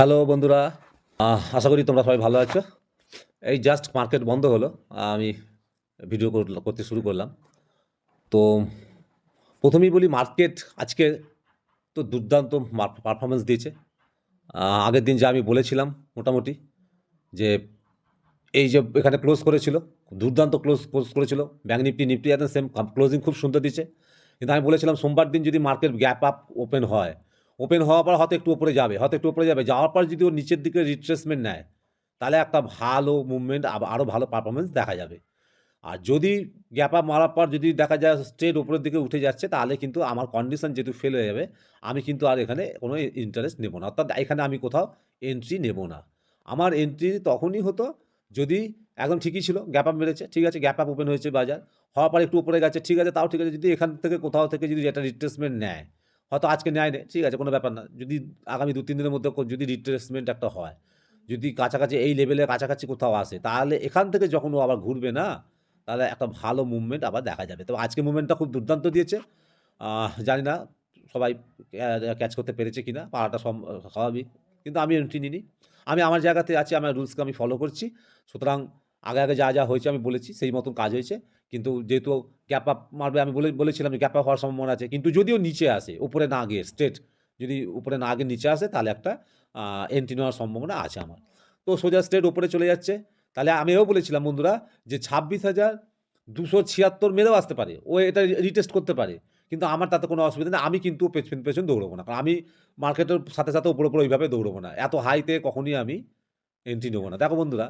Hello বন্ধুরা আশা করি তোমরা সবাই ভালো আছো। এই জাস্ট মার্কেট বন্ধ হলো আমি ভিডিও কর- করতে শুরু করলাম। তো প্রথমেই বলি মার্কেট আজকে তো দুর্দান্ত পারফরমেন্স দিয়েছে। আগের দিন যে আমি বলেছিলাম মোটামুটি যে এই যে এখানে ক্লোজ করেছিল, দুর্দান্ত ক্লোজ ক্লোজ করেছিল। ব্যাঙ্ক নিফটি নিফটি একদম সেম ক্লোজিং খুব সুন্দর দিচ্ছে কিন্তু আমি বলেছিলাম সোমবার দিন যদি মার্কেট গ্যাপ আপ ওপেন হয় ওপেন হওয়ার পর হয়তো একটু উপরে যাবে, হয়তো একটু উপরে যাবে। যাওয়ার পর যদি ও নিচের দিকে রিট্রেসমেন্ট নেয়, তাহলে একটা ভালো মুভমেন্ট আরও ভালো পারফরমেন্স দেখা যাবে। আর যদি গ্যাপ মারার পর যদি দেখা যায় স্ট্রেট উপরের দিকে উঠে যাচ্ছে, তাহলে কিন্তু আমার কন্ডিশন যেহেতু ফেল হয়ে যাবে, আমি কিন্তু আর এখানে কোনো ইন্টারেস্ট নেব না। অর্থাৎ এখানে আমি কোথাও এন্ট্রি নেব না। আমার এন্ট্রি তখনই হতো যদি একদম ঠিকই ছিল গ্যাপ আপ মেরেছে, ঠিক আছে গ্যাপ আপ ওপেন হয়েছে বাজার, হওয়ার পর একটু উপরে গেছে, ঠিক আছে, তাও ঠিক আছে। যদি এখান থেকে কোথাও থেকে যদি একটা রিট্রেসমেন্ট নেয় হয়তো আজকে নেয় নেই ঠিক আছে, কোনো ব্যাপার না। যদি আগামী দু তিন দিনের মধ্যে যদি রিট্রেসমেন্ট একটা হয়, যদি কাছাকাছি এই লেভেলের কাছাকাছি কোথাও আসে, তাহলে এখান থেকে যখন ও আবার ঘুরবে না, তাহলে একটা ভালো মুভমেন্ট আবার দেখা যাবে। তবে আজকে মুভমেন্টটা খুব দুর্দান্ত দিয়েছে। জানি না সবাই ক্যাচ করতে পেরেছে কিনা সম- স্বাভাবিক। কিন্তু আমি এন্ট্রি নিইনি। আমি আমার জায়গাতে আছি, আমার রুলসকে আমি ফলো করছি। সুতরাং আগে আগে যা যা হয়েছে আমি বলেছি, সেই মতন কাজ হয়েছে। কিন্তু যেহেতু গ্যাপ আপ মারবে আমি বলে, বলেছিলাম গ্যাপ আপ হওয়ার সম্ভাবনা আছে। কিন্তু যদিও নিচে আসে, উপরে না গিয়ে স্ট্রেট যদি উপরে না গিয়ে নিচে আসে, তাহলে একটা এন্ট্রি নেওয়ার সম্ভাবনা আছে আমার। তো সোজা স্ট্রেট উপরে চলে যাচ্ছে। তাহলে আমিও বলেছিলাম, বন্ধুরা, যে ছাব্বিশ হাজার দুশো ছিয়াত্তর মেরেও আসতে পারে। ও এটা রিটেস্ট করতে পারে। কিন্তু আমার তাতে কোনো অসুবিধা নেই। আমি কিন্তু পেছন পেছন দৌড়বো না। কারণ আমি মার্কেটের সাথে সাথে উপরে উপরে ওইভাবে দৌড়বো না। এত হাইতে কখনই আমি এন্ট্রি নেব না। দেখো বন্ধুরা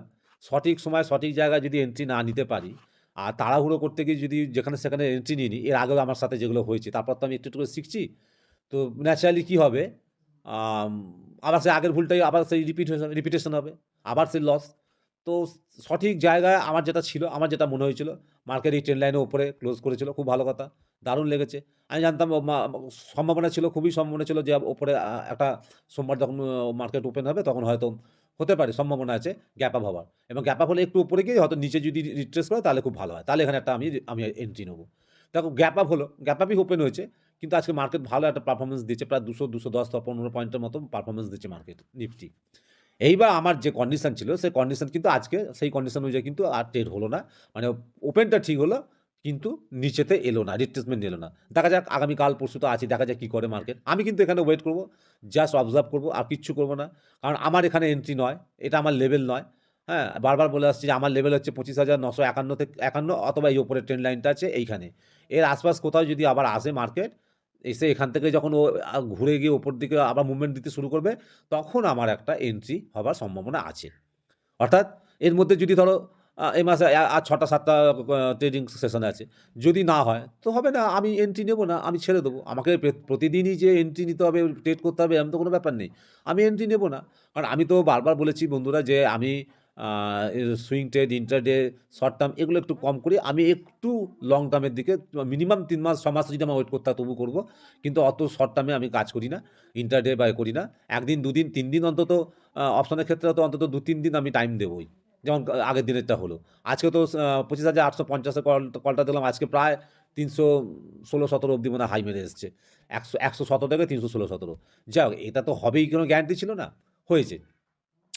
সঠিক সময় সঠিক জায়গায় যদি এন্ট্রি না নিতে পারি, আর তাড়াহুড়ো করতে গিয়ে যদি যেখানে সেখানে এন্ট্রি নিই এর আগেও আমার সাথে যেগুলো হয়েছে, তারপর তো আমি একটু একটু শিখছি, তো ন্যাচারালি কী হবে? আবার সেই আগের ভুলটাই, আবার সেই রিপিট রিপিটেশন হবে, আবার সেই লস তো সঠিক জায়গায় আমার যেটা ছিল, আমার যেটা মনে হয়েছিল মার্কেট এই ট্রেন লাইনের উপরে ক্লোজ করেছিল, খুব ভালো কথা, দারুণ লেগেছে। আমি জানতাম সম্ভাবনা ছিল, খুবই সম্ভাবনা ছিল যে, ওপরে একটা সোমবার যখন মার্কেট ওপেন হবে, তখন হয়তো হতে পারে, সম্ভাবনা আছে গ্যাপ আপ হওয়ার। এবং গ্যাপ আপ হলে একটু উপরে গিয়ে হয়তো নিচে যদি রিট্রেস করে তাহলে খুব ভালো হয়। তাহলে এখানে একটা আমি আমি এন্ট্রি নেব। দেখো গ্যাপ আপ হলো গ্যাপ আপই ওপেন হয়েছে, কিন্তু আজকে মার্কেট ভালো একটা পারফরমেন্স দিচ্ছে, প্রায় দুশো দুশো দশ পনেরো পয়েন্টের মতো পারফরমেন্স দিচ্ছে মার্কেট নিফটি এইবার আমার যে কন্ডিশন ছিল, সেই কন্ডিশন কিন্তু আজকে, সেই কন্ডিশন অনুযায়ী কিন্তু আর ট্রেড হলো না। মানে ওপেনটা ঠিক হলো কিন্তু নিচেতে এলো না রিট্রেসমেন্ট এলো না। দেখা যাক আগামীকাল পরশু তো আছে, দেখা যাক কী করে মার্কেট আমি কিন্তু এখানে ওয়েট করব জাস্ট অবজার্ভ করব, আর কিচ্ছু করব না। কারণ আমার এখানে এন্ট্রি নয়, এটা আমার লেভেল নয়। হ্যাঁ বারবার বলে আসছি যে আমার লেভেল হচ্ছে পঁচিশ হাজার নশো একান্ন থেকে একান্ন অথবা এই ওপরে ট্রেন লাইনটা আছে এইখানে। এর আশপাশ কোথাও যদি আবার আসে মার্কেট এসে এখান থেকে যখন ও ঘুরে গিয়ে ওপর দিকে আবার মুভমেন্ট দিতে শুরু করবে, তখন আমার একটা এন্ট্রি হবার সম্ভাবনা আছে। অর্থাৎ, এর মধ্যে যদি ধরো এই মাসে আর ছটা সাতটা ট্রেডিং সেশন আছে। যদি না হয়, তো হবে না, আমি এন্ট্রি নেব না, আমি ছেড়ে দেবো। আমাকে প্রতিদিনই যে এন্ট্রি নিতে হবে ট্রেড করতে হবে এমন তো কোনো ব্যাপার নেই। আমি এন্ট্রি নেব না। কারণ আমি তো বারবার বলেছি বন্ধুরা যে আমি swing trade intraday short term এগুলো একটু কম করি। আমি একটু লং টার্মের দিকে মিনিমাম তিন মাস, ছ মাস যদি আমার ওয়েট করতে তবু করব। কিন্তু অত শর্ট টার্মে আমি কাজ করি না ইন্টারডে বা করি না। একদিন, দুদিন, তিন দিন অন্তত অপশনের ক্ষেত্রে তো অন্তত দু তিন দিন আমি টাইম দেবোই। যেমন আগের দিনেরটা হলো। আজকে তো পঁচিশ হাজার আটশো পঞ্চাশের কল, কলটা দিলাম আজকে প্রায় তিনশো ষোলো সতেরো অবধি মনে হাই মেরে এসছে। একশো একশো সতেরো থেকে তিনশো ষোলো সতেরো। যাই হোক, এটা তো হবেই, কোনো গ্যারান্টি ছিল না? হয়েছে।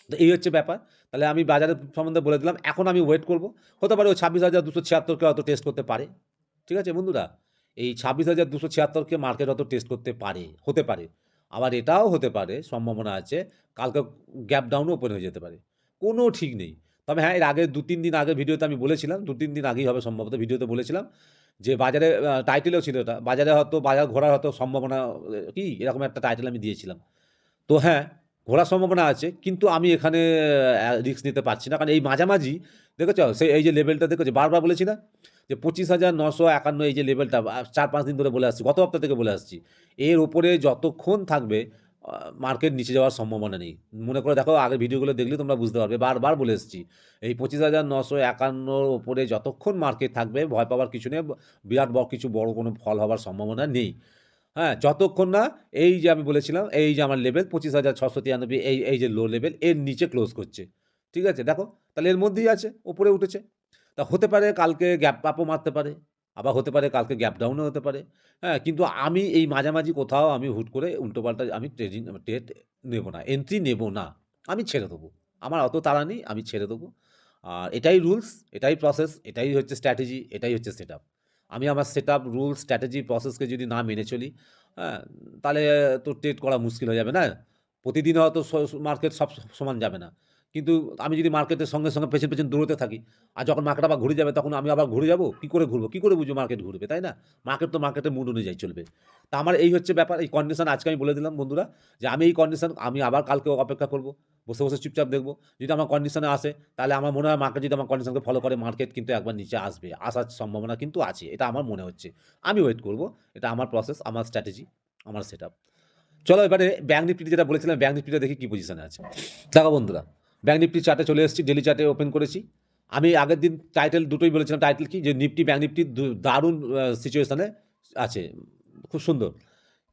তো এই হচ্ছে ব্যাপার। তাহলে আমি বাজারের সম্বন্ধে বলে দিলাম, এখন আমি ওয়েট করব। হতে পারে ওই ছাব্বিশ হাজার দুশো ছিয়াত্তরকে অত টেস্ট করতে পারে। ঠিক আছে বন্ধুরা? এই ছাব্বিশ হাজার দুশো ছিয়াত্তরকে মার্কেট অত টেস্ট করতে পারে, হতে পারে। আবার এটাও হতে পারে, সম্ভাবনা আছে, কালকে গ্যাপ ডাউনও ওপেন হয়ে যেতে পারে। কোনো ঠিক নেই। তবে হ্যাঁ এর আগে দু তিন দিন আগে ভিডিওতে আমি বলেছিলাম দু তিন দিন আগেই হবে সম্ভবত ভিডিওতে বলেছিলাম, যে বাজারে টাইটেলও ছিল এটা। বাজারে হয়তো, বাজার ঘোরার হয়তো সম্ভাবনা, কি এরকম একটা টাইটেল আমি দিয়েছিলাম। তো হ্যাঁ ঘোরার সম্ভাবনা আছে, কিন্তু আমি এখানে রিস্ক নিতে পারছি না। কারণ এই মাঝামাঝি, দেখেছ? সেই এই যে লেভেলটা দেখেছ? বারবার বলেছি না, যে পঁচিশ হাজার নশো একান্ন এই যে লেভেলটা চার পাঁচ দিন ধরে বলে আসছি, গত সপ্তাহ থেকে বলে আসছি। এর ওপরে যতক্ষণ থাকবে মার্কেট নিচে যাওয়ার সম্ভাবনা নেই। মনে করে দেখো, আগের ভিডিওগুলো দেখলে তোমরা বুঝতে পারবে। বারবার বলে এসেছি, এই পঁচিশ হাজার নশো একান্নর ওপরে যতক্ষণ মার্কেট থাকবে, ভয় পাওয়ার কিছু নেই, বিরাট বড় কিছু বড় কোনো ফল হওয়ার সম্ভাবনা নেই। হ্যাঁ যতক্ষণ না এই যে আমি বলেছিলাম, এই যে আমার লেভেল পঁচিশ হাজার ছশো তিরানব্বই, এই এই যে লো লেভেল এর নিচে ক্লোজ করছে। ঠিক আছে? দেখো, তাহলে এর মধ্যেই আছে ওপরে উঠেছে। তা হতে পারে কালকে গ্যাপ আপও মারতে পারে। আবার হতে পারে কালকে গ্যাপ ডাউনও হতে পারে। হ্যাঁ কিন্তু আমি এই মাঝামাঝি কোথাও আমি হুট করে উল্টোপাল্টা আমি ট্রেডিং ট্রেড নেব না এন্ট্রি নেব না, আমি ছেড়ে দেবো। আমার অত তাড়া নেই, আমি ছেড়ে দেবো। আর এটাই রুলস এটাই প্রসেস এটাই হচ্ছে স্ট্র্যাটেজি এটাই হচ্ছে সেট আমি আমার সেট আপ রুলস স্ট্র্যাটেজি প্রসেসকে যদি না মেনে চলি হ্যাঁ তাহলে তো ট্রেড করা মুশকিল হয়ে যাবে না। প্রতিদিন হয়তো মার্কেট সব সমান যাবে না। কিন্তু আমি যদি মার্কেটের সঙ্গে সঙ্গে পেছন পেছন দৌড়তে থাকি, আর যখন মার্কেট আবার ঘুরে যাবে, তখন আমি আবার ঘুরে যাব? কী করে ঘুরবো? কী করে বুঝব মার্কেট ঘুরবে, তাই না? মার্কেট তো মার্কেটের মুড অনুযায়ী চলবে। তা আমার এই হচ্ছে ব্যাপার, এই কন্ডিশন আজকে আমি বলে দিলাম বন্ধুরা, যে আমি এই কন্ডিশন আমি আবার কালকে অপেক্ষা করব, বসে বসে চুপচাপ দেখব। যদি আমার কন্ডিশনে আসে, তাহলে আমার মনে হয় মার্কেট যদি আমার কন্ডিশনকে ফলো করে মার্কেট কিন্তু একবার নিচে আসবে। আসার সম্ভাবনা কিন্তু আছে, এটা আমার মনে হচ্ছে। আমি ওয়েট করব, এটা আমার প্রসেস আমার স্ট্র্যাটেজি আমার সেট চলো এবারে ব্যাঙ্ক নিফটি যেটা বলেছিলাম ব্যাঙ্ক নিফটিটা দেখি কী পজিশনে আছে। দেখো বন্ধুরা ব্যাঙ্ক নিফটি চার্টে চলে এসেছি ডেলি চার্টে ওপেন করেছি। আমি আগের দিন টাইটেল দুটোই বলেছিলাম টাইটেল কি? যে নিফটি ব্যাঙ্ক নিফটি দারুণ সিচুয়েশানে আছে। খুব সুন্দর।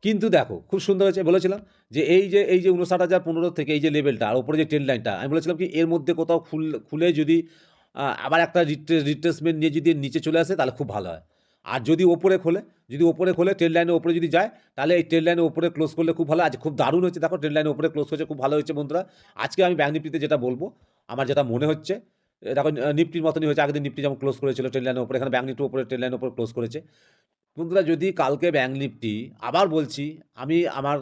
কিন্তু দেখো, খুব সুন্দর হয়েছে, বলেছিলাম যে এই যে এই যে উনষাট হাজার পনেরো থেকে এই যে লেভেলটা আর ওপরে যে ট্রেন লাইনটা আমি বলেছিলাম কি, এর মধ্যে কোথাও খুল, খুলে যদি আবার একটা রিট্রেসমেন্ট নিয়ে যদি নিচে চলে আসে, তাহলে খুব ভালো হয়। আর যদি ওপরে খোলে, যদি ওপরে খোলে ট্রেন লাইনের ওপরে যদি যায়, তাহলে এই ট্রেন লাইনের ওপরে ক্লোজ করলে খুব ভালো। আজ খুব দারুণ হচ্ছে দেখো ট্রেন লাইনের ওপরে ক্লোজ হয়েছে, খুব ভালো হয়েছে বন্ধুরা। আজকে আমি ব্যাঙ্ক নিফটিতে যেটা বলব, আমার যেটা মনে হচ্ছে দেখো নিফটির মতনই হয়েছে। আগের নিফটি যেমন ক্লোজ করেছিল ট্রেন লাইনের ওপরে, এখানে ব্যাঙ্ক নিফটির ওপরে ট্রেন লাইনের ওপরে ক্লোজ করেছে। বন্ধুরা, যদি কালকে ব্যাঙ্ক নিফটি আবার বলছি, আমি আমার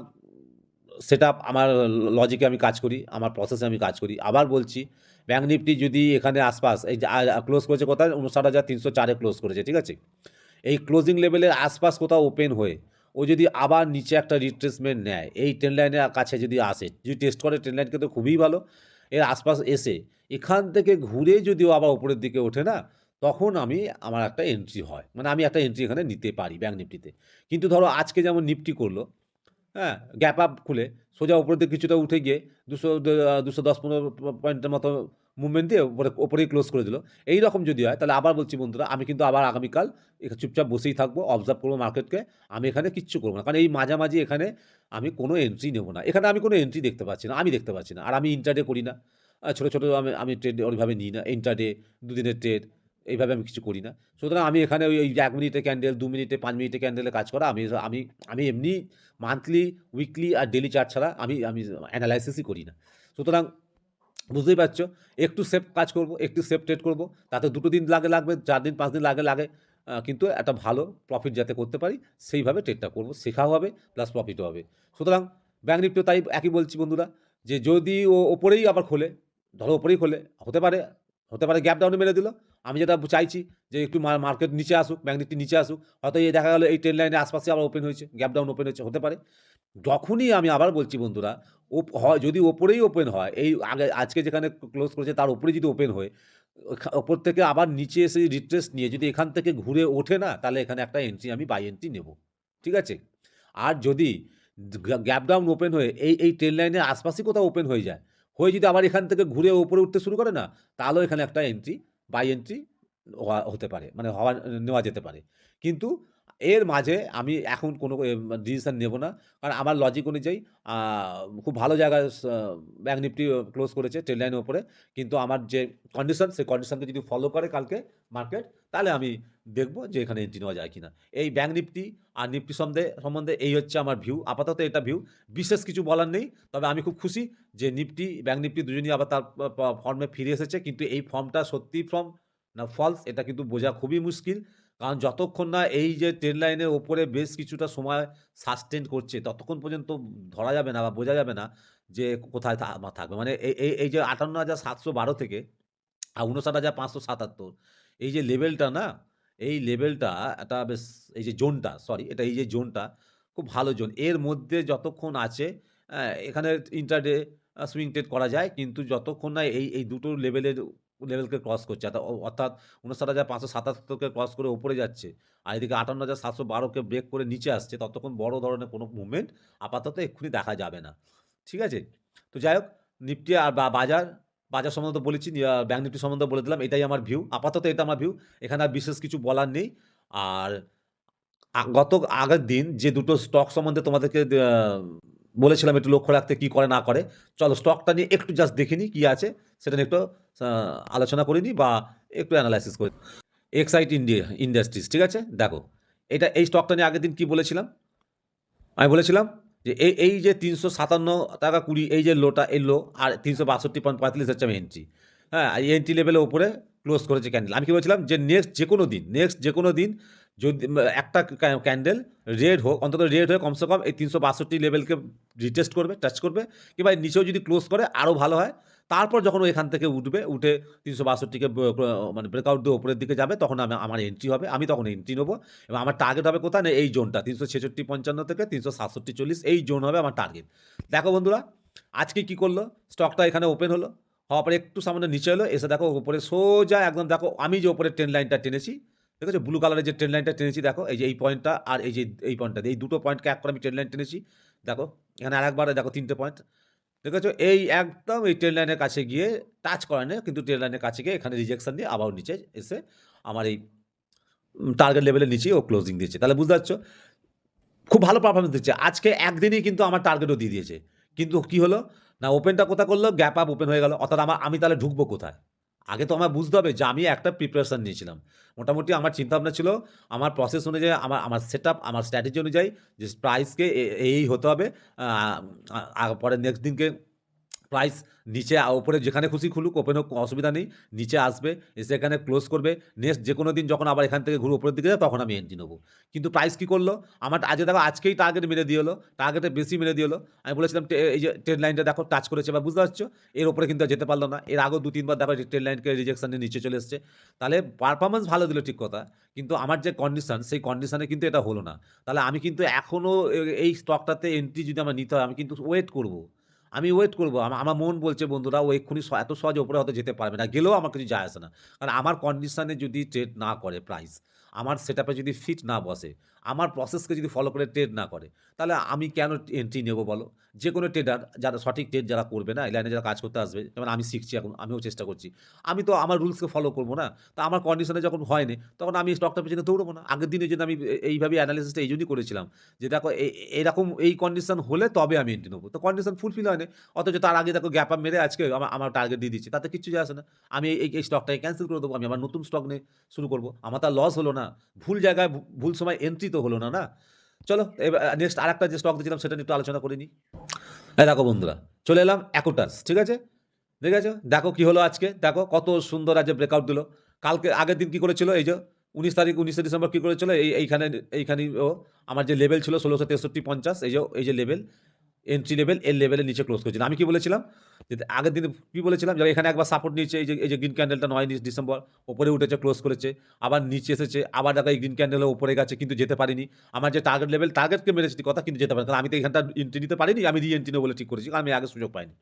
সেট আমার লজিকে আমি কাজ করি, আমার প্রসেসে আমি কাজ করি, আবার বলছি ব্যাঙ্ক নিফটি যদি এখানে আশপাশ, এই ক্লোজ করেছে কোথায়? উনষাট হাজার তিনশো চারে ক্লোজ করেছে, ঠিক আছে? এই ক্লোজিং লেভেলের আশপাশ কোথাও ওপেন হয়ে, ও যদি আবার নিচে একটা রিট্রেসমেন্ট নেয়, এই ট্রেন লাইনের কাছে যদি আসে, যদি টেস্ট করে ট্রেন লাইনকে তো খুবই ভালো, এর আশপাশ এসে, এখান থেকে ঘুরে যদি ও আবার উপরের দিকে ওঠে না, তখন আমি, আমার একটা এন্ট্রি হয়। মানে আমি একটা এন্ট্রি এখানে নিতে পারি ব্যাঙ্ক নিফটিতে। কিন্তু ধরো আজকে যেমন নিফটি করল হ্যাঁ গ্যাপ আপ খুলে, সোজা উপরের দিকে কিছুটা উঠে গিয়ে, দুশো দুশো দশ পনেরো পয়েন্টের মতো মুভমেন্ট দিয়ে উপরে ওপরেই ক্লোজ করে দিল। এই রকম যদি হয়, তাহলে আবার বলছি বন্ধুরা, আমি কিন্তু আবার আগামীকাল এখানে চুপচাপ বসেই থাকব অবজার্ভ করব মার্কেটকে আমি এখানে কিচ্ছু করব না। কারণ এই মাঝামাঝি এখানে আমি কোনো এন্ট্রি নেব না। এখানে আমি কোনো এন্ট্রি দেখতে পাচ্ছি না, আমি দেখতে পাচ্ছি না। আর আমি ইন্টারডে করি না। ছোটো ছোটো আমি আমি ট্রেড ওইভাবে নিই না। ইন্টারডে দুদিনের ট্রেড এইভাবে আমি কিছু করি না। সুতরাং আমি এখানে ওই ওই এক মিনিটে ক্যান্ডেল দু মিনিটে, পাঁচ মিনিটে ক্যান্ডেলে কাজ করা, আমি আমি আমি এমনি মান্থলি উইকলি আর ডেলি চার্ট ছাড়া আমি আমি অ্যানালাইসিসই করি না। সুতরাং বুঝতেই পারছ? একটু সেফ কাজ করব, একটু সেফ ট্রেড করব। তাতে দুটো দিন লাগে লাগবে, চার দিন, পাঁচ দিন লাগে। লাগে কিন্তু একটা ভালো প্রফিট যাতে করতে পারি, সেইভাবে ট্রেডটা করব। শেখাও হবে প্লাস প্রফিটও হবে। সুতরাং ব্যাঙ্ক নিফটিও তাই একই বলছি বন্ধুরা, যে যদি ও ওপরেই আবার খোলে, ধরো ওপরেই খোলে, হতে পারে হতে পারে গ্যাপ ডাউনে মেরে দিল। আমি যেটা চাইছি যে একটু মার্কেট নিচে আসুক ব্যাঙ্ক নিফটি নিচে আসুক, হয়তো এই দেখা গেলো এই ট্রেন লাইনের আশপাশে আবার ওপেন হয়েছে গ্যাপ ডাউন ওপেন হয়েছে, হতে পারে। যখনই আমি আবার বলছি বন্ধুরা হয়, যদি ওপরেই ওপেন হয়, এই আগে, আজকে যেখানে ক্লোজ করেছে, তার উপরে যদি ওপেন হয় ওপর থেকে আবার নিচে এসে রিট্রেস নিয়ে, যদি এখান থেকে ঘুরে ওঠে না, তাহলে এখানে একটা এন্ট্রি আমি বাই এন্ট্রি নেব। ঠিক আছে? আর যদি গ্যাপ ডাউন ওপেন হয়ে, এই এই ট্রেন লাইনের আশপাশে কোথাও ওপেন হয়ে যায়, হয়ে যদি আবার এখান থেকে ঘুরে ওপরে উঠতে শুরু করে না, তাহলেও এখানে একটা এন্ট্রি বাই এন্ট্রি হতে পারে মানে হওয়া, নেওয়া যেতে পারে। কিন্তু এর মাঝে আমি এখন কোনো ডিসিশন নেব না। কারণ আমার লজিক অনুযায়ী খুব ভালো জায়গায় ব্যাঙ্ক নিফটি ক্লোজ করেছে ট্রেন লাইনের ওপরে। কিন্তু আমার যে কন্ডিশন সেই কন্ডিশনকে যদি ফলো করে কালকে মার্কেট তাহলে আমি দেখব যে এখানে এন্ট্রি নেওয়া যায় কিনা। এই ব্যাঙ্ক নিফটি আর নিফটি সম্বন্ধে সম্বন্ধে এই হচ্ছে আমার ভিউ আপাতত এটা ভিউ বিশেষ কিছু বলার নেই। তবে আমি খুব খুশি যে নিফটি ব্যাঙ্ক নিফটি দুজনই আবার তার ফর্মে ফিরে এসেছে। কিন্তু এই ফর্মটা সত্যি ফর্ম না ফলস এটা কিন্তু বোঝা খুবই মুশকিল। কারণ যতক্ষণ না এই যে ট্রেন লাইনের ওপরে বেশ কিছুটা সময় সাস্টেন করছে, ততক্ষণ পর্যন্ত ধরা যাবে না বা বোঝা যাবে না যে কোথায় থাকবে। মানে এই এই- যে আটান্ন হাজার সাতশো বারো থেকে আর উনষাট হাজার পাঁচশো সাতাত্তর, এই যে লেভেলটা না, এই লেভেলটা একটা বেশ, এই যে জোনটা সরি এটা এই যে জোনটা খুব ভালো জোন এর মধ্যে যতক্ষণ আছে এখানে ইন্টারডে সুইং ট্রেড করা যায়, কিন্তু যতক্ষণ না এই এই দুটো লেভেলের লেভেলকে ক্রস করছে। অর্থাৎ উনষাট হাজার পাঁচশো সাতাত্তরকে ক্রস করে উপরে যাচ্ছে। আর এদিকে আটান্ন হাজার সাতশো বারোকে ব্রেক করে নিচে আসছে। ততক্ষণ বড় ধরনের কোনো মুভমেন্ট আপাতত এক্ষুনি দেখা যাবে না। ঠিক আছে? তো যাই হোক নিফটি আর বাজার বাজার সম্বন্ধে বলেছি ব্যাঙ্ক নিফটি সম্বন্ধে বলে দিলাম, এটাই আমার ভিউ আপাতত এটা আমার ভিউ এখানে আর বিশেষ কিছু বলার নেই। আর গত আগের দিন যে দুটো স্টক সম্বন্ধে তোমাদেরকে বলেছিলাম একটু লক্ষ্য রাখতে কি করে, না করে। চলো স্টকটা নিয়ে একটু জাস্ট দেখে নিই কী আছে, সেটা নিয়ে একটু আলোচনা করে নিই বা একটু অ্যানালাইসিস করি। এক্সাইট ইন্ডিয়া ইন্ডাস্ট্রিজ ঠিক আছে? দেখো, এটা এই স্টকটা নিয়ে আগের দিন কী বলেছিলাম? আমি বলেছিলাম যে এই এই যে তিনশো সাতান্ন টাকা কুড়ি, এই যে লোটা এই লো আর তিনশো বাষট্টি পয়েন্ট পঁয়তাল্লিশ হচ্ছে আমি এন্ট্রি হ্যাঁ এই এন্ট্রি লেভেলের উপরে ক্লোজ করেছে ক্যান্ডেল আমি কি বলছিলাম যে নেক্সট যে কোনো দিন নেক্সট যে কোনো দিন যদি একটা ক্যান্ডেল রেড হোক, অন্তত রেড হয়ে কমসে কম এই তিনশো বাষট্টি লেভেলকে রিটেস্ট করবে টাচ করবে, কিংবা নিচেও যদি ক্লোজ করে আরও ভালো হয়। তারপর যখন এখান থেকে উঠবে, উঠে তিনশো বাষট্টিকে মানে ব্রেকআউট দিয়ে ওপরের দিকে যাবে, তখন আমি, আমার এন্ট্রি হবে, আমি তখন এন্ট্রি নেব, এবং আমার টার্গেট হবে কোথায়? না, এই জোনটা তিনশো ছেষট্টি পঞ্চান্ন থেকে তিনশো সাতষট্টি চল্লিশ, এই জোন হবে আমার টার্গেট দেখো বন্ধুরা, আজকে কি করল? স্টকটা এখানে ওপেন হলো, হওয়ার পরে একটু সামনে নিচে এলো, এসে দেখো ওপরে সোজা একদম দেখো, আমি যে ওপরে ট্রেন লাইনটা টেনেছি দেখেছ ব্লু কালারের যে ট্রেন লাইনটা টেনেছি, দেখো, এই যে এই পয়েন্টটা আর এই যে এই পয়েন্টটা এই দুটো পয়েন্টকে এক করে আমি ট্রেন লাইন টেনেছি, দেখো, এখানে আরেকবার দেখো তিনটে পয়েন্ট দেখেছ এই একদম এই ট্রেন লাইনের কাছে গিয়ে টাচ করে না, কিন্তু ট্রেন লাইনের কাছে গিয়ে এখানে রিজেকশন দিয়ে আবার নিচে এসে আমার এই টার্গেট লেভেলের নিচেই ও ক্লোজিং দিয়েছে। তাহলে বুঝতে পারছ? খুব ভালো পারফরমেন্স দিচ্ছে। আজকে একদিনই কিন্তু আমার টার্গেটও দিয়ে দিয়েছে। কিন্তু কি হলো? না ওপেনটা কোথায় করল? গ্যাপ আপ ওপেন হয়ে গেল। অর্থাৎ আমার, আমি তাহলে ঢুকবো কোথায়? আগে তো আমার বুঝতে হবে যে আমি একটা প্রিপারেশান নিয়েছিলাম। মোটামুটি আমার চিন্তাভাবনা ছিল, আমার প্রসেস অনুযায়ী, আমার আমার সেট আমার স্ট্র্যাটেজি অনুযায়ী যে প্রাইসকে এই হতে হবে পরে নেক্সট দিনকে প্রাইস নিচে ওপরে যেখানে খুশি খুলুক ওপেন অসুবিধা নেই। নিচে আসবে, এসে এখানে ক্লোজ করবে। নেক্সট যে কোনো দিন যখন আবার এখান থেকে ঘুরে উপরের দিকে যাবে তখন আমি এন্ট্রি নেব। কিন্তু প্রাইস কী করল? আমার আজকে দেখো, আজকেই টার্গেট মেরে দিয়ে হলো টার্গেটে বেশি মেরে দিয়ে হলো আমি বলেছিলাম এই যে ট্রেন লাইনটা দেখো টাচ করেছে বা বুঝতে পারছ? এর উপরে কিন্তু যেতে পারল না। এর আগেও দু, তিনবার দেখো ট্রেন লাইনকে রিজেকশানে নিচে চলে এসছে। তাহলে পারফরমেন্স ভালো দিল ঠিক কথা। কিন্তু আমার যে কন্ডিশন সেই কন্ডিশনে কিন্তু এটা হলো না। তাহলে আমি কিন্তু এখনও এই স্টকটাতে এন্ট্রি যদি আমার নিতে হয়, আমি কিন্তু ওয়েট করব। আমি ওয়েট করব। আমার মন বলছে, বন্ধুরা, ও এক্ষুনি এত সহজে ওপরে হয়তো যেতে পারবে না। গেলেও আমার কিছু যায় আসে না। কারণ আমার কন্ডিশানে যদি ট্রেড না করে প্রাইস আমার সেট যদি ফিট না বসে, আমার প্রসেসকে যদি ফলো করে ট্রেড না করে, তাহলে আমি কেন এন্ট্রি নেব বলো? যে কোনো ট্রেডার যারা সঠিক ট্রেড যারা করবে না, এই লাইনে যারা কাজ করতে আসবে, যেমন আমি শিখছি এখন, আমিও চেষ্টা করছি। আমি তো আমার রুলসকে ফলো করব না, তা আমার কন্ডিশনে যখন হয়নি, তখন আমি স্টকটা পেছনে দৌড়বো না। আগের দিনে যদি আমি এইভাবে অ্যানালিসিসটা এই জন্যই করেছিলাম, যে দেখো এরকম এই কন্ডিশন হলে তবে আমি এন্ট্রি নেব। তো কন্ডিশন ফুলফিল হয়নি, অথচ তার আগে দেখো গ্যাপ আপ মেরে আজকে আমার আমার টার্গেট দিয়ে দিচ্ছি, তাতে কিছু যায় আসে না। আমি এই স্টকটাকে ক্যান্সেল করে দেবো, আমি আমার নতুন স্টক নিয়ে শুরু করব। আমার তার লস হলো না। ভুল জায়গায় ভুল সময় এন্ট্রি তো হলো না না? চলো, এবার নেক্সট আর একটা যে স্টক দিয়েছিলাম সেটা নিয়ে একটু আলোচনা করে নিই এই দেখো বন্ধুরা, চলে এলাম অ্যাকুটাস ঠিক আছে? ঠিক আছে দেখো কি হলো আজকে? দেখো কত সুন্দর আজকে ব্রেকআউট দিল। কালকে, আগের দিন কি করেছিল? এই যে উনিশ তারিখ, উনিশে ডিসেম্বর কী করেছিল? এই, এইখানে এইখানে আমার যে লেভেল ছিল ষোলোশো তেষট্টি পঞ্চাশ, এই যে এই যে লেভেল এন্ট্রি লেভেল এর লেভেলের নিচে ক্লোজ করেছিল আমি কি বলেছিলাম? যে আগের দিন কী বলেছিলাম? যে এখানে একবার সাপোর্ট নিয়েছে, এই যে এই যে গ্রিন ক্যান্ডেলটা নয় ডিসেম্বর, ওপরে উঠেছে ক্লোজ করেছে, আবার নিচে এসেছে, আবার দেখা এই গ্রিন ক্যান্ডেলের উপরে গেছে, কিন্তু যেতে পারিনি। আমার যে টার্গেট লেভেল টার্গেটকে মেরেছি, কথা কিন্তু যেতে পারি কারণ আমি তো এখানটা এন্ট্রি নিতে পারিনি, আমি রি এন্ট্রি বলে ঠিক করেছি, কারণ আমি আগে সুযোগ পাইনি।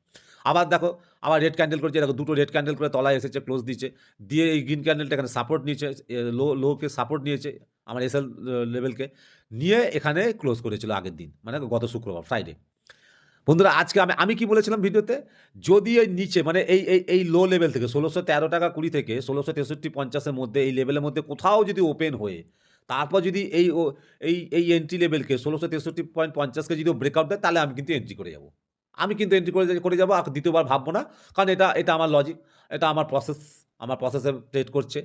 আবার দেখো, আবার রেড ক্যান্ডেল করেছে, দেখো, দুটো রেড ক্যান্ডেল করে তলায় এসেছে ক্লোজ দিচ্ছে দিয়ে এই গ্রিন ক্যান্ডেলটা এখানে সাপোর্ট নিয়েছে লো লোকে সাপোর্ট নিয়েছে, আমার এসএল লেভেলকে নিয়ে এখানে ক্লোজ করেছিল আগের দিন মানে গত শুক্রবার ফ্রাইডে বন্ধুরা, আজকে আমি আমি কি বলেছিলাম ভিডিওতে? যদি এই নিচে মানে এই এই এই লো লেভেল থেকে, ষোলোশো তেরো টাকা কুড়ি থেকে, ষোলোশো তেষট্টি পঞ্চাশের মধ্যে এই লেভেলের মধ্যে কোথাও যদি ওপেন হয়ে, তারপর যদি এই ও এই এই এন্ট্রি লেভেলকে ষোলোশো তেষট্টি পয়েন্ট পঞ্চাশকে যদি ব্রেকআউট দেয়, তাহলে আমি কিন্তু এন্ট্রি করে যাব। আমি কিন্তু এন্ট্রি করে করে যাব, আর দ্বিতীয়বার ভাববো না, কারণ এটা এটা আমার লজিক এটা আমার প্রসেস আমার প্রসেসে ট্রেড করছে।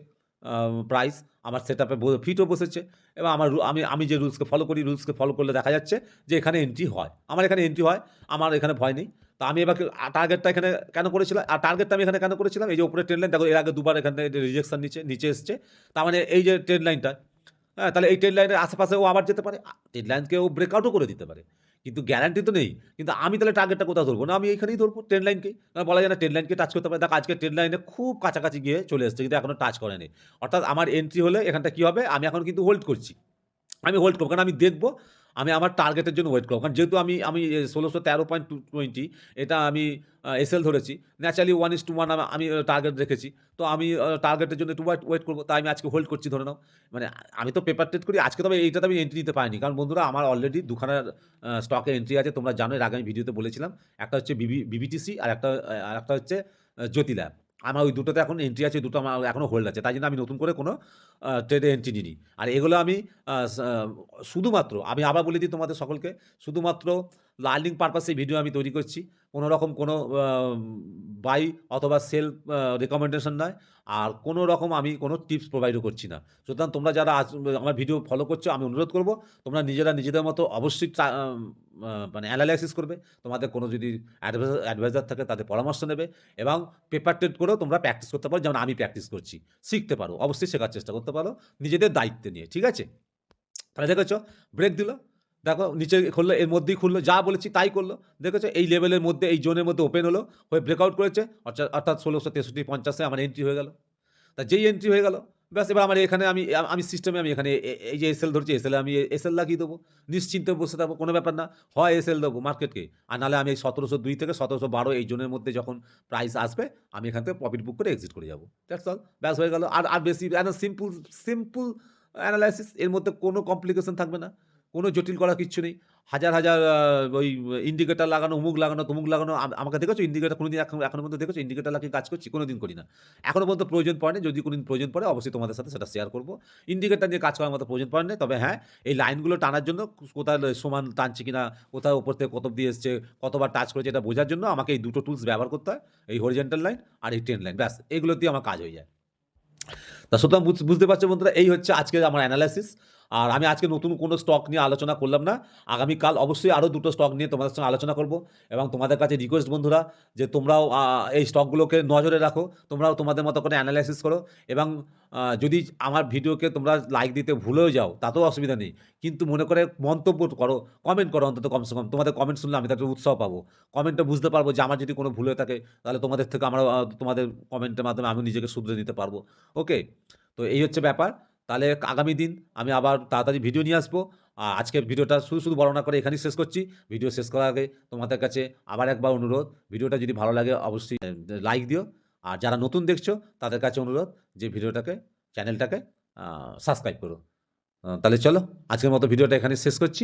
প্রাইস আমার সেট আপে ফিটও বসেছে। এবং আমার আমি আমি যে রুলসকে ফলো করি রুলসকে ফলো করলে দেখা যাচ্ছে যে এখানে এন্ট্রি হয়। আমার এখানে এন্ট্রি হয়, আমার এখানে ভয় নেই। তা আমি এবার টার্গেটটা এখানে কেন করেছিলাম? আর টার্গেটটা আমি এখানে কেন করেছিলাম? এই যে উপরে ট্রেন লাইন দেখো এর আগে দুবার এখানে রিজেকশন নিচে নিচে এসছে। তার মানে এই যে ট্রেন লাইনটা হ্যাঁ তাহলে এই ট্রেন লাইনের আশেপাশে ও আবার যেতে পারে। ট্রেন লাইনকে ও ব্রেকআউটও করে দিতে পারে। কিন্তু গ্যারান্টি তো নেই। কিন্তু আমি তাহলে টার্গেটটা কোথাও ধরবো? না, আমি এইখানেই ধরবো ট্রেন লাইনকে বলা যায় না ট্রেন লাইনকে টাচ করতে পারে। দেখ, আজকে ট্রেন লাইনে খুব কাছাকাছি গিয়ে চলে এসছে, কিন্তু এখনও টাচ করেনি। অর্থাৎ আমার এন্ট্রি হলে এখানটা কী হবে? আমি এখন কিন্তু হোল্ড করছি। আমি হোল্ড করব, কারণ আমি দেখব আমি আমার টার্গেটের জন্য ওয়েট করব। কারণ যেহেতু আমি আমি ষোলোশো তেরো পয়েন্ট টু টোয়েন্টি এটা আমি এসএল ধরেছি। Naturally one is two one আমি টার্গেট রেখেছি। তো আমি টার্গেটের জন্য একটু ওয়েট করব। তাই আমি আজকে হোল্ড করছি, ধরে নাও। মানে আমি তো পেপার ট্রেড করি, আজকে তবে এইটাতে আমি এন্ট্রি নিতে পারিনি। কারণ বন্ধুরা, আমার অলরেডি দুখানার স্টকে এন্ট্রি আছে। তোমরা জানো এর আগে আমি ভিডিওতে বলেছিলাম। একটা হচ্ছে বিবি বিবিটিসি আর একটা আর একটা হচ্ছে জ্যোতি ল্যাব আমার ওই দুটোতে এখন এন্ট্রি আছে, দুটো আমার এখনও হোল্ড আছে। তাই জন্য আমি নতুন করে কোনো ট্রেডে এন্ট্রি নিই আর এগুলো আমি শুধুমাত্র, আমি আবার বলে দিই তোমাদের সকলকে, শুধুমাত্র লার্নিং পারপাসে ভিডিও আমি তৈরি করছি। কোনো রকম কোনো বাই অথবা সেল রেকমেন্ডেশন নয় আর কোনো রকম আমি কোনো টিপস প্রোভাইডও করছি না। সুতরাং তোমরা যারা আমার ভিডিও ফলো করছ, আমি অনুরোধ করব, তোমরা নিজেরা নিজেদের মতো অবশ্যই মানে অ্যানালাইসিস করবে। তোমাদের কোনো যদি অ্যাডভাইজার থাকে, তাদের পরামর্শ নেবে। এবং পেপার টেট করেও তোমরা প্র্যাকটিস করতে পারো। যেমন আমি প্র্যাকটিস করছি। শিখতে পারো। অবশ্যই শেখার চেষ্টা করতে পারো। নিজেদের দায়িত্ব নিয়ে, ঠিক আছে? তাহলে দেখেছ ব্রেক দিল। দেখো, নিচে খুললো, এর মধ্যেই খুললো, যা বলেছি তাই করল। দেখেছ, এই লেভেলের মধ্যে, এই জোনের মধ্যে ওপেন হলো, হয়ে ব্রেকআউট করেছে, অর্থাৎ অর্থাৎ ষোলোশো তেষট্টি পঞ্চাশে আমার এন্ট্রি হয়ে গেল। তা যেই এন্ট্রি হয়ে গেল, ব্যাস, এবার আমার এখানে আমি আমি সিস্টেমে আমি এখানে এই যে এসএল ধরছি এসএল আমি এসএল লাগিয়ে দেবো। নিশ্চিন্তে বসে থাকব, কোনো ব্যাপার না। হয় এসএল দেবো মার্কেটকে আর নাহলে আমি এই সতেরোশো দুই থেকে সতেরোশো বারো, এই জোনের মধ্যে যখন প্রাইস আসবে, আমি এখান থেকে প্রফিট বুক করে এক্সিট করে যাব। দ্যাটস অল ব্যাস হয়ে গেল। আর আর বেশি সিম্পল সিম্পল অ্যানালাইসিস এর মধ্যে কোনো কমপ্লিকেশন থাকবে না। কোনো জটিল করা কিচ্ছু নেই। হাজার হাজার ওই ইন্ডিকেটার লাগানো, অমুক লাগানো, তমুক লাগানো, আম- আমাকে দেখেছ? ইন্ডিকেটার কোনোদিন এখন, এখনও পর্যন্ত দেখেছ? ইন্ডিকেটার লাগিয়ে কাজ করছি? কোনো দিন করি না। এখনও পর্যন্ত প্রয়োজন পড়ে যদি কোনোদিন প্রয়োজন পড়ে, অবশ্যই তোমাদের সাথে সেটা শেয়ার করব। ইন্ডিকেটার নিয়ে কাজ করার মতো প্রয়োজন পড়ে না তবে হ্যাঁ এই লাইনগুলো টানার জন্য কোথায় সমান টানছে কিনা, কোথায় উপর থেকে কত দিয়ে এসছে, কতবার টাচ করেছে, এটা বোঝার জন্য আমাকে এই দুটো টুলস ব্যবহার করতে হয়। এই হরিজেন্টাল লাইন আর এই ট্রেন লাইন ব্যাস, এগুলো দিয়ে আমার কাজ হয়ে যায়। তা সুতরাং বুঝ- বুঝতে পারছ বন্ধুরা, এই হচ্ছে আজকে আমার অ্যানালাইসিস আর আমি আজকে নতুন কোনো স্টক নিয়ে আলোচনা করলাম না। আগামীকাল অবশ্যই আরও দুটো স্টক নিয়ে তোমাদের সঙ্গে আলোচনা করব এবং তোমাদের কাছে রিকোয়েস্ট বন্ধুরা যে তোমরাও এই স্টকগুলোকে নজরে রাখো, তোমরাও তোমাদের মতো করে অ্যানালাইসিস করো এবং যদি আমার ভিডিওকে তোমরা লাইক দিতে ভুলেও যাও, তাতেও অসুবিধা নেই। কিন্তু মনে করে মন্তব্য করো কমেন্ট করো অন্তত কমসে কম। তোমাদের কমেন্ট শুনলে আমি তাতে উৎসাহ পাবো। কমেন্টটা বুঝতে পারব যে আমার যদি কোনো ভুল হয়ে থাকে, তাহলে তোমাদের থেকে আমরা তোমাদের কমেন্টের মাধ্যমে আমি নিজেকে শুধরে নিতে পারব। ওকে তো এই হচ্ছে ব্যাপার। তাহলে আগামী দিন আমি আবার তাড়াতাড়ি ভিডিও নিয়ে আসব। আর আজকে ভিডিওটা শুধু শুধু বর্ণনা করে এখানেই শেষ করছি। ভিডিও শেষ করার আগে তোমাদের কাছে আবার একবার অনুরোধ, ভিডিওটা যদি ভালো লাগে অবশ্যই লাইক দিও। আর যারা নতুন দেখছ, তাদের কাছে অনুরোধ যে ভিডিওটাকে চ্যানেলটাকে সাবস্ক্রাইব করো। তাহলে চলো, আজকের মতো ভিডিওটা এখানে শেষ করছি।